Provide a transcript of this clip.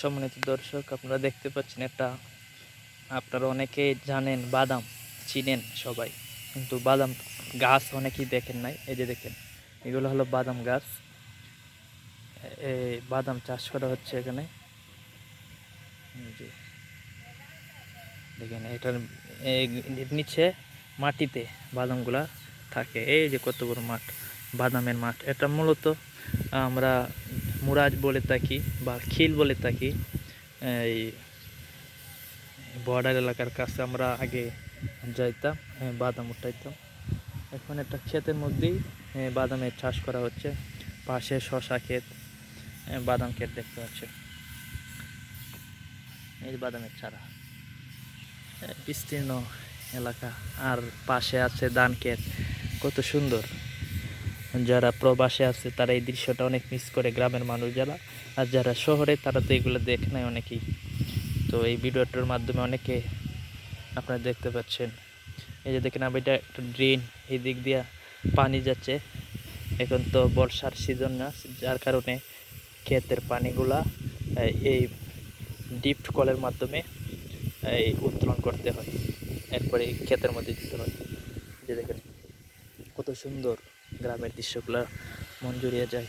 সম্মানিত দর্শক, আপনারা দেখতে পাচ্ছেন এটা আপনারা অনেকেই জানেন বাদাম, চিনেন সবাই, কিন্তু বাদাম গাছ অনেকেই দেখেন নাই। এই যে দেখেন, এগুলো হলো বাদাম গাছ। এই বাদাম চাষ করা হচ্ছে এখানে। দেখেন, এটার নিচে মাটিতে বাদামগুলা থাকে। এই যে কত বড় মাঠ, বাদামের মাঠ। এটা মূলত আমরা মুরাজ বলে থাকি বা খিল বলে থাকি, এই বর্ডার এলাকার কাছে আমরা আগে যাইতাম বাদাম উঠাইতাম। এখন একটা ক্ষেতের মধ্যেই বাদামের চাষ করা হচ্ছে। পাশে শশা ক্ষেত বাদাম ক্ষেত দেখতে পাচ্ছেন। এই বাদামের চারা। বিস্তীর্ণ এলাকা। আর পাশে আছে ধান ক্ষেত। কত সুন্দর। যারা প্রবাসে আছে তারা এই দৃশ্যটা অনেক মিস করে গ্রামের মানুষ যারা। আর যারা শহরে তারা তো এগুলো দেখে নেয় অনেকেই। তো এই ভিডিওটার মাধ্যমে অনেকে আপনারা দেখতে পাচ্ছেন। এই যে দেখেন আমি এটা একটা ড্রেন এই দিক দিয়ে পানি যাচ্ছে। এখন তো বর্ষার সিজন না যার কারণে ক্ষেতের পানিগুলা এই, ডিপ কলের মাধ্যমে এই উত্তোলন করতে হয়। এরপরে ক্ষেতের মধ্যে দিতে হয়। যে দেখেন কত সুন্দর। গ্রামের দৃশ্যগুলো মন জুড়িয়ে যায়।